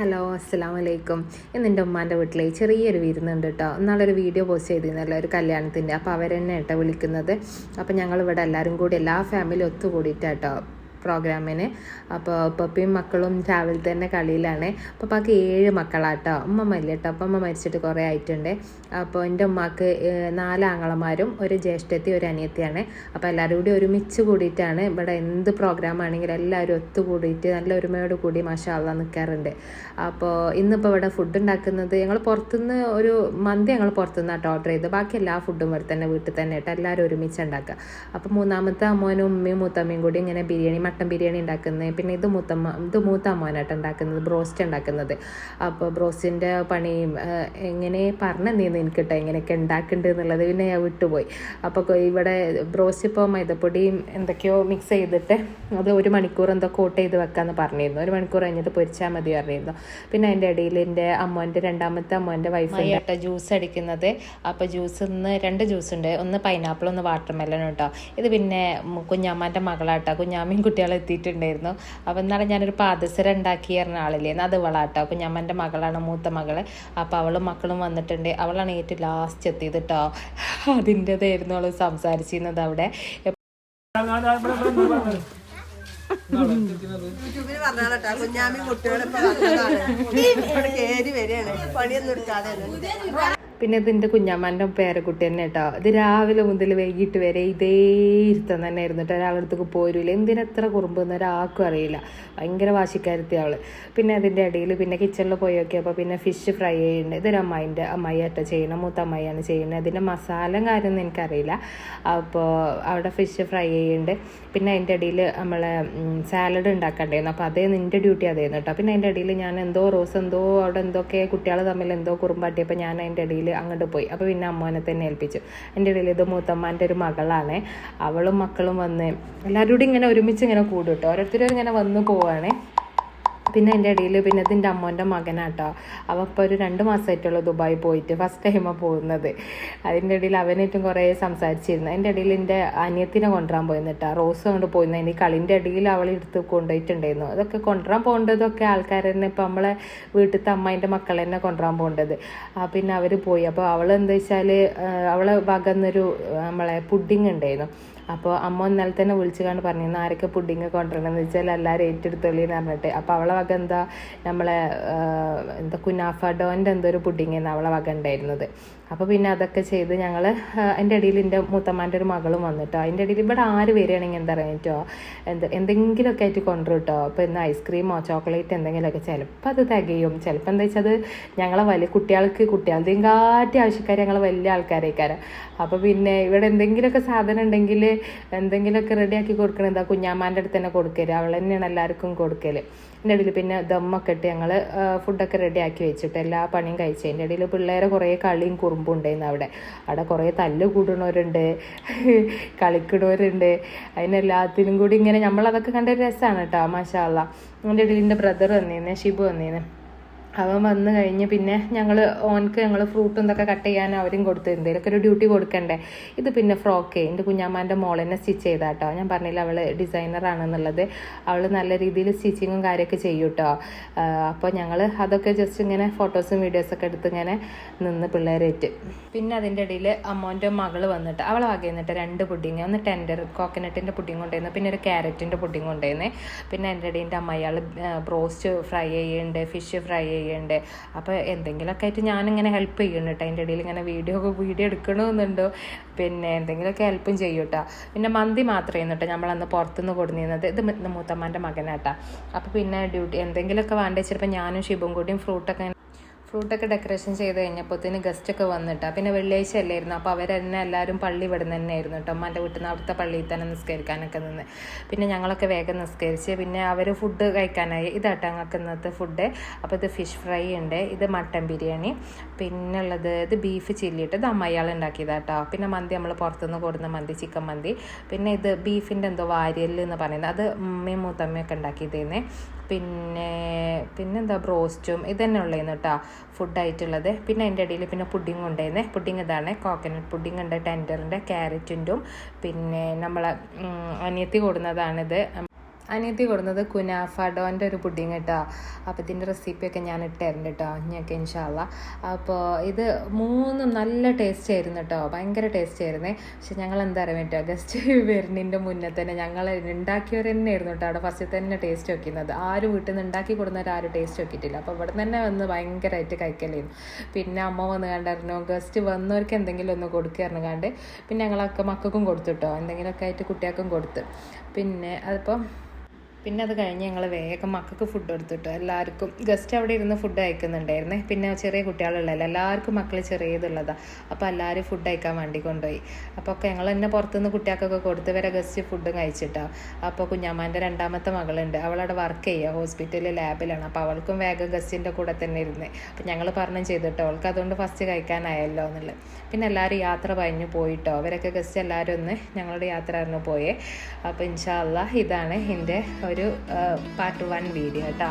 Hello അസ്സാം വലൈക്കും ഇന്ന് എന്റെ ഉമ്മാന്റെ വീട്ടിലെ ചെറിയൊരു വിരുന്നുണ്ട് കേട്ടോ ഇന്നാളൊരു വീഡിയോ പോസ്റ്റ് ചെയ്തിരുന്നല്ലോ ഒരു കല്യാണത്തിന്റെ. അപ്പോൾ അവരെന്നെ കേട്ടോ വിളിക്കുന്നത്. അപ്പോൾ ഞങ്ങളിവിടെ എല്ലാവരും കൂടി എല്ലാ ഫാമിലി ഒത്തുകൂടിയിട്ടാട്ടോ പ്രോഗ്രാമിന് അപ്പോൾ പപ്പയും മക്കളും രാവിലെ തന്നെ കളിയിലാണ്. പപ്പാക്ക് ഏഴ് മക്കളാട്ടോ. അമ്മ ഇല്ല കേട്ടോ. അപ്പം അമ്മ മരിച്ചിട്ട് കുറേ ആയിട്ടുണ്ട്. അപ്പോൾ എന്റെ ഉമ്മാക്ക് നാല് ആങ്ങളമാരും ഒരു ജ്യേഷ്ഠത്തി ഒരു അനിയത്തിയാണ്. അപ്പോൾ എല്ലാവരും കൂടി ഒരുമിച്ച് കൂടിയിട്ടാണ് ഇവിടെ എന്ത് പ്രോഗ്രാം ആണെങ്കിലും എല്ലാവരും ഒത്തുകൂടിയിട്ട് നല്ല ഒരുമയോട് കൂടി മാഷാള്ള നിൽക്കാറുണ്ട് അപ്പോൾ ഇന്നിപ്പോൾ ഇവിടെ ഫുഡ് ഉണ്ടാക്കുന്നത് ഞങ്ങൾ പുറത്തുനിന്ന് ഒരു മന്തി ഞങ്ങൾ പുറത്തുനിന്ന് കേട്ടോ ഓർഡർ ചെയ്ത് ബാക്കി എല്ലാ ഫുഡും ഇവിടെ തന്നെ വീട്ടിൽ തന്നെ കേട്ടോ എല്ലാവരും ഒരുമിച്ച് ഉണ്ടാക്കുക. അപ്പോൾ മൂന്നാമത്തെ അമ്മോനും ഉമ്മയും മൂത്തമ്മയും കൂടി ഇങ്ങനെ ബിരിയാണി മട്ടൻ ബിരിയാണി ഉണ്ടാക്കുന്നത് പിന്നെ ഇത് മൂത്തമ്മ ഇത് മൂത്ത അമ്മാനായിട്ട് ഉണ്ടാക്കുന്നത് ബ്രോസ്റ്റ് ഉണ്ടാക്കുന്നത്. അപ്പോൾ ബ്രോസ്റ്റിന്റെ പണിയും എങ്ങനെ പറഞ്ഞെന്നീന്ന് എനിക്ക് കിട്ടാം എങ്ങനെയൊക്കെ ഉണ്ടാക്കുന്നുണ്ട് എന്നുള്ളത് പിന്നെ ഞാൻ വിട്ടുപോയി. അപ്പോൾ ഇവിടെ ബ്രോസ്റ്റ് ഇപ്പോൾ മൈദപ്പൊടിയും എന്തൊക്കെയോ മിക്സ് ചെയ്തിട്ട് അത് ഒരു മണിക്കൂർ എന്തോ കോട്ട് ചെയ്ത് വെക്കാമെന്ന് പറഞ്ഞിരുന്നു. ഒരു മണിക്കൂർ കഴിഞ്ഞിട്ട് പൊരിച്ചാൽ മതി പറഞ്ഞിരുന്നു. പിന്നെ അതിന്റെ ഇടയിൽ എന്റെ അമ്മോന്റെ രണ്ടാമത്തെ അമ്മോന്റെ വൈഫിന്റെ കേട്ടോ ജ്യൂസ് അടിക്കുന്നത്. അപ്പോൾ ജ്യൂസ് ഇന്ന് രണ്ട് ജ്യൂസ് ഉണ്ട്. ഒന്ന് പൈനാപ്പിൾ ഒന്ന് വാട്ടർമെലൺ കേട്ടോ ഇത് പിന്നെ കുഞ്ഞാമ്മന്റെ മകളാട്ടോ. കുഞ്ഞാമ്മയും കുട്ടികളും എത്തിയിട്ടുണ്ടായിരുന്നു. അപ്പോൾ എന്നാലും ഞാനൊരു പാദസരം ഉണ്ടാക്കി പറഞ്ഞ ആളില്ലേന്ന് അത് ഇവളാട്ടോ എന്റെ മകളാണ് മൂത്ത മകൾ. അപ്പോൾ അവളും മക്കളും വന്നിട്ടുണ്ട്. അവളാണ് ഏറ്റവും ലാസ്റ്റ് എത്തിയത് കേട്ടോ അതിന്റെതായിരുന്നു അവൾ സംസാരിച്ചിരുന്നത് അവിടെ. കുഞ്ഞാമി കുട്ടികളെ കേറി വരികയാണ്. പണിയൊന്നും എടുക്കാതെ പിന്നെ ഇതിന്റെ കുഞ്ഞാമ്മാന്റെ പേരക്കുട്ടി തന്നെ കേട്ടോ ഇത് രാവിലെ മുതൽ വൈകിട്ട് വരെ ഇതേ ഇരുത്തം തന്നെ ആയിരുന്നു കേട്ടോ ഒരാളടുത്തേക്ക് പോരില്ല എന്തിനെത്ര കുറുമ്പെന്ന് ഒരാൾക്കും അറിയില്ല. ഭയങ്കര വാശിക്കാരുത്തി അവൾ പിന്നെ അതിന്റെ ഇടയിൽ പിന്നെ കിച്ചണിൽ പോയി നോക്കിയപ്പോൾ പിന്നെ ഫിഷ് ഫ്രൈ ചെയ്യുന്നുണ്ട്. ഇതൊരു അമ്മായിന്റെ അമ്മായി ആട്ടോ ചെയ്യണം മൂത്ത അമ്മായിയാണ് ചെയ്യുന്നത്. അതിന്റെ മസാല കാര്യമൊന്നും എനിക്കറിയില്ല. അപ്പോൾ അവിടെ ഫിഷ് ഫ്രൈ ചെയ്യുന്നുണ്ട്. പിന്നെ അതിന്റെ ഇടയിൽ നമ്മൾ സാലഡ് ഉണ്ടാക്കണ്ടായിരുന്നു. അപ്പോൾ അതേ നിന്റെ ഡ്യൂട്ടി അതായിരുന്നു കേട്ടോ പിന്നെ അതിന്റെ ഇടയിൽ ഞാൻ എന്തോ റോസ് എന്തോ അവിടെ എന്തൊക്കെ കുട്ടികൾ തമ്മിൽ എന്തോ കുറുമ്പാട്ടിയപ്പോൾ ഞാൻ അതിന്റെ ഇടയിൽ അങ്ങോട്ട് പോയി. അപ്പോൾ പിന്നെ അമ്മാനെ തന്നെ ഏൽപ്പിച്ചു. എന്റെ ഇടയിൽ ഇത് മൂത്തമ്മാന്റെ ഒരു മകളാണ്. അവളും മക്കളും വന്ന് എല്ലാവരും കൂടി ഇങ്ങനെ ഒരുമിച്ച് ഇങ്ങനെ കൂടും കേട്ടോ ഓരോരുത്തരും ഇങ്ങനെ വന്ന് പോവാണേ. പിന്നെ എന്റെ ഇടയിൽ പിന്നെ ഇതിന്റെ അമ്മോന്റെ മകനാട്ടോ. അവ ഇപ്പോൾ ഒരു രണ്ട് മാസമായിട്ടുള്ളൂ ദുബായി പോയിട്ട് ഫസ്റ്റ് ടൈമാണ് പോകുന്നത്. അതിന്റെ ഇടയിൽ അവനായിട്ടും കുറേ സംസാരിച്ചിരുന്നു. എന്റെ ഇടയിൽ എന്റെ അനിയത്തിനെ കൊണ്ടുവരാൻ പോയിരുന്നിട്ടാ. റോസ് കൊണ്ട് പോയിരുന്നു. അതിന്റെ കളിന്റെ ഇടയിൽ അവൾ എടുത്ത് കൊണ്ടുപോയിട്ടുണ്ടായിരുന്നു. അതൊക്കെ കൊണ്ടുവരാൻ പോകേണ്ടതൊക്കെ ആൾക്കാർ തന്നെ. ഇപ്പം നമ്മളെ വീട്ടിലത്തെ അമ്മേന്റെ മക്കൾ തന്നെ കൊണ്ടുവരാൻ പോകേണ്ടത്. പിന്നെ അവർ പോയി. അപ്പോൾ അവൾ എന്താ വെച്ചാൽ അവളെ വകന്നൊരു നമ്മളെ പുഡിങ് ഉണ്ടായിരുന്നു. അപ്പോൾ അമ്മ ഇന്നലെ തന്നെ വിളിച്ചു കണ്ട് പറഞ്ഞിരുന്നു ആരൊക്കെ പുഡിങ് കൊണ്ടുവരണമെന്ന് വെച്ചാൽ എല്ലാവരും ഏറ്റെടുത്തോളി എന്ന് പറഞ്ഞിട്ട്. അപ്പോൾ അവളെ വക എന്താ നമ്മളെ എന്താ കുനാഫ ഡോന്റെ എന്തോ ഒരു പുഡിങ് എന്ന് അവളെ വക ഉണ്ടായിരുന്നത്. അപ്പോൾ പിന്നെ അതൊക്കെ ചെയ്ത് ഞങ്ങൾ അതിന്റെ ഇടയിൽ എന്റെ മൂത്തമ്മാന്റെ ഒരു മകളും വന്നിട്ടോ. അതിന്റെ ഇടയിൽ ഇവിടെ ആര് വരികയാണെങ്കിൽ എന്താ പറയുക കേട്ടോ എന്ത് എന്തെങ്കിലുമൊക്കെ ആയിട്ട് കൊണ്ടുവരും കേട്ടോ അപ്പോൾ ഇന്ന് ഐസ്ക്രീമോ ചോക്ലേറ്റ് എന്തെങ്കിലുമൊക്കെ ചിലപ്പോൾ അത് തികയും. ചിലപ്പോൾ എന്താ വെച്ചാൽ അത് ഞങ്ങളെ വലിയ കുട്ടികൾക്ക് കുട്ടികളുടെയും കാറ്റി ആവശ്യക്കാർ ഞങ്ങൾ വലിയ ആൾക്കാരേക്കാരം. അപ്പോൾ പിന്നെ ഇവിടെ എന്തെങ്കിലുമൊക്കെ സാധനം ഉണ്ടെങ്കിൽ എന്തെങ്കിലുമൊക്കെ റെഡിയാക്കി കൊടുക്കണം എന്താ കുഞ്ഞാമ്മാന്റെ അടുത്ത് തന്നെ കൊടുക്കരുത് അവൾ തന്നെയാണ് എല്ലാവർക്കും കൊടുക്കൽ എന്റെ ഇടയിൽ പിന്നെ ദമ്മൊക്കെ ഇട്ട് ഞങ്ങൾ ഫുഡൊക്കെ റെഡിയാക്കി വെച്ചിട്ട് എല്ലാ പണിയും കഴിച്ചു. അതിന്റെ ഇടയിൽ പിള്ളേരെ കുറേ കളിയും കുറുമ്പും ഉണ്ടായിരുന്നു അവിടെ. അവിടെ കുറേ തല്ല് കൂടണവരുണ്ട് കളിക്കണവരുണ്ട് അതിനെല്ലാത്തിനും കൂടി ഇങ്ങനെ നമ്മളതൊക്കെ കണ്ട രസമാണ് കേട്ടോ മാഷാല്ല എന്റെ ഇടയിൽ എന്റെ ബ്രദർ വന്നിരുന്നേ ഷിബു വന്നേനെ. അവൻ വന്നു കഴിഞ്ഞ് പിന്നെ ഞങ്ങൾ ഓനക്ക് ഞങ്ങൾ ഫ്രൂട്ടും ഇതൊക്കെ കട്ട് ചെയ്യാൻ അവരും കൊടുത്തു. എന്തെങ്കിലുമൊക്കെ ഒരു ഡ്യൂട്ടി കൊടുക്കണ്ടേ? ഇത് പിന്നെ ഫ്രോക്ക് എന്റെ കുഞ്ഞാമ്മാന്റെ മോളെന്നെ സ്റ്റിച്ച് ചെയ്താ കേട്ടോ ഞാൻ പറഞ്ഞില്ല അവൾ ഡിസൈനർ ആണെന്നുള്ളത്. അവൾ നല്ല രീതിയിൽ സ്റ്റിച്ചിങ്ങും കാര്യമൊക്കെ ചെയ്യും കേട്ടോ അപ്പോൾ ഞങ്ങൾ അതൊക്കെ ജസ്റ്റ് ഇങ്ങനെ ഫോട്ടോസും വീഡിയോസൊക്കെ എടുത്ത് ഇങ്ങനെ നിന്ന് പിള്ളേരേറ്റ് പിന്നെ അതിന്റെ ഇടയിൽ അമ്മോന്റെ മകൾ വന്നിട്ട് അവളെ വകയുന്നിട്ട് രണ്ട് പുഡിങ്. ഒന്ന് ടെൻഡർ കോക്കനട്ടിന്റെ പുഡിങ് കൊണ്ടുവന്നു പിന്നെ ഒരു ക്യാരറ്റിന്റെ പുഡിങ് കൊണ്ടുവന്നേ. പിന്നെ എന്റെ ഇടയിൽ എന്റെ അമ്മയാൾ ബ്രോസ്റ്റ് ഫ്രൈ ചെയ്യുന്നുണ്ട് ഫിഷ് ഫ്രൈ ചെയ്യുന്നുണ്ട് അപ്പോൾ എന്തെങ്കിലുമൊക്കെ ആയിട്ട് ഞാനിങ്ങനെ ഹെൽപ്പ് ചെയ്യണം കേട്ടോ അതിന്റെ ഇടയിൽ ഇങ്ങനെ വീഡിയോ വീഡിയോ എടുക്കണമെന്നുണ്ടോ പിന്നെ എന്തെങ്കിലുമൊക്കെ ഹെൽപ്പും ചെയ്യും കേട്ടോ പിന്നെ മന്തി മാത്രമേ കേട്ടോ നമ്മളന്ന് പുറത്തുനിന്ന് കൊടുന്നിരുന്നത് ഇത് മൂത്തമ്മാന്റെ മകനാട്ടാ അപ്പോൾ പിന്നെ ഡ്യൂട്ടി എന്തെങ്കിലുമൊക്കെ വേണ്ടി വെച്ചിട്ട് ഞാനും ഷിബും കൂടിയും ഫ്രൂട്ടൊക്കെ ഫ്രൂട്ടൊക്കെ ഡെക്കറേഷൻ ചെയ്ത് കഴിഞ്ഞപ്പോഴത്തേന് ഗസ്റ്റൊക്കെ വന്നിട്ടാ. പിന്നെ വെള്ളിയാഴ്ച അല്ലായിരുന്നു. അപ്പോൾ അവർ അവരെന്നെ എല്ലാവരും പള്ളി ഇവിടെ നിന്ന് തന്നെയായിരുന്നു കേട്ടോ. അമ്മന്റെ വീട്ടിൽ നിന്ന് അവിടുത്തെ പള്ളിയിൽ തന്നെ നിസ്കരിക്കാനൊക്കെ നിന്ന്. പിന്നെ ഞങ്ങളൊക്കെ വേഗം നിസ്കരിച്ച് പിന്നെ അവർ ഫുഡ് കഴിക്കാനായി. ഇതാട്ടോ ഞങ്ങൾക്ക് ഇന്നത്തെ ഫുഡ് അപ്പോൾ ഇത് ഫിഷ് ഫ്രൈ ഉണ്ട്. ഇത് മട്ടൻ ബിരിയാണി. പിന്നെ ഉള്ളത് ഇത് ബീഫ് ചില്ലി ഇട്ട് ഇത് അമ്മയാൾ ഉണ്ടാക്കിയതാട്ടോ പിന്നെ മന്തി നമ്മൾ പുറത്തുനിന്ന് കൊടുക്കുന്ന മന്തി ചിക്കൻ മന്തി. പിന്നെ ഇത് ബീഫിന്റെ എന്തോ വാരിയൽ എന്ന് പറയുന്നത് അത് ഉമ്മയും മൂത്തമ്മയൊക്കെ ഉണ്ടാക്കിയതേന്ന്. പിന്നെ പിന്നെന്താ ബ്രോസ്റ്റും ഇതന്നെ ഉള്ളതെന്ന് കേട്ടോ ഫുഡായിട്ടുള്ളത് പിന്നെ അതിന്റെ ഇടയിൽ പിന്നെ പുഡിങ് ഉണ്ടായിരുന്നേ പുഡിങ് ഇതാണ്. കോക്കനട്ട് പുഡിങ് ഉണ്ട് ടെൻഡറിന്റെ ക്യാരറ്റിന്റും പിന്നെ നമ്മളെ അനിയത്തി കൊടുന്നതാണിത്. അനിയത്തി കൊടുക്കുന്നത് കുനാഫ ഡോന്റെ ഒരു പുഡിങ് കേട്ടോ. അപ്പോൾ ഇതിന്റെ റെസിപ്പിയൊക്കെ ഞാൻ ഇട്ടുതരുന്നുണ്ട് കേട്ടോ ഞങ്ങൾക്ക് ഇൻഷാല്ല അപ്പോൾ ഇത് മൂന്നും നല്ല ടേസ്റ്റ് ആയിരുന്നു കേട്ടോ ഭയങ്കര ടേസ്റ്റ് ആയിരുന്നേ. പക്ഷെ ഞങ്ങൾ എന്താ അറിയാൻ പറ്റുക ഗസ്റ്റ് വരുന്നതിന്റെ മുന്നേ തന്നെ ഞങ്ങൾ ഉണ്ടാക്കിയവർ തന്നെ ആയിരുന്നു കേട്ടോ അവിടെ ഫസ്റ്റ് തന്നെ ടേസ്റ്റ് വെക്കുന്നത്. ആരും വീട്ടിൽ നിന്ന് ഉണ്ടാക്കി കൊടുക്കുന്നവർ ആരും ടേസ്റ്റ് വെക്കിയിട്ടില്ല. അപ്പോൾ ഇവിടെ തന്നെ വന്ന് ഭയങ്കരമായിട്ട് കഴിക്കലായിരുന്നു. പിന്നെ അമ്മ വന്ന് കണ്ടായിരുന്നു ഗസ്റ്റ് വന്നവർക്ക് എന്തെങ്കിലും ഒന്ന് കൊടുക്കായിരുന്നു കണ്ട്. പിന്നെ ഞങ്ങളൊക്കെ മക്കൾക്കും കൊടുത്തു കേട്ടോ എന്തെങ്കിലുമൊക്കെ ആയിട്ട് കുട്ടികൾക്കും കൊടുത്ത്. പിന്നെ അതിപ്പം പിന്നെ അത് കഴിഞ്ഞ് ഞങ്ങൾ വേഗം മക്കൾക്ക് ഫുഡ് കൊടുത്തിട്ടു. എല്ലാവർക്കും ഗസ്റ്റ് അവിടെ ഇരുന്ന് ഫുഡ് അയക്കുന്നുണ്ടായിരുന്നേ പിന്നെ ചെറിയ കുട്ടികളുള്ളതല്ല എല്ലാവർക്കും മക്കൾ ചെറിയതുള്ളതാണ് അപ്പോൾ എല്ലാവരും ഫുഡ് അയക്കാൻ വേണ്ടി കൊണ്ടുപോയി. അപ്പോൾ ഒക്കെ ഞങ്ങൾ തന്നെ പുറത്തുനിന്ന് കുട്ടികൾക്കൊക്കെ കൊടുത്ത് വരെ ഗസ്റ്റ് ഫുഡും കഴിച്ചിട്ടാണ് അപ്പോൾ കുഞ്ഞാമ്മാന്റെ രണ്ടാമത്തെ മകളുണ്ട്. അവളവിടെ വർക്ക് ചെയ്യുക ഹോസ്പിറ്റലിൽ ലാബിലാണ് അപ്പോൾ അവൾക്കും വേഗം ഗസ്റ്റിന്റെ കൂടെ തന്നെ ഇരുന്ന്. അപ്പോൾ ഞങ്ങൾ പറഞ്ഞു ചെയ്തിട്ടോ. അവൾക്ക് അതുകൊണ്ട് ഫസ്റ്റ് കഴിക്കാനായല്ലോ എന്നുള്ളത്. പിന്നെ എല്ലാവരും യാത്ര പറഞ്ഞു പോയിട്ടോ. അവരൊക്കെ ഗസ്റ്റ് എല്ലാവരും ഒന്ന് ഞങ്ങളുടെ യാത്ര അറിഞ്ഞു പോയേ. അപ്പോൾ ഇൻഷാല്ല ഇതാണ് എന്റെ ഒരു പാർട്ട് വൺ വീഡിയോ കേട്ടോ.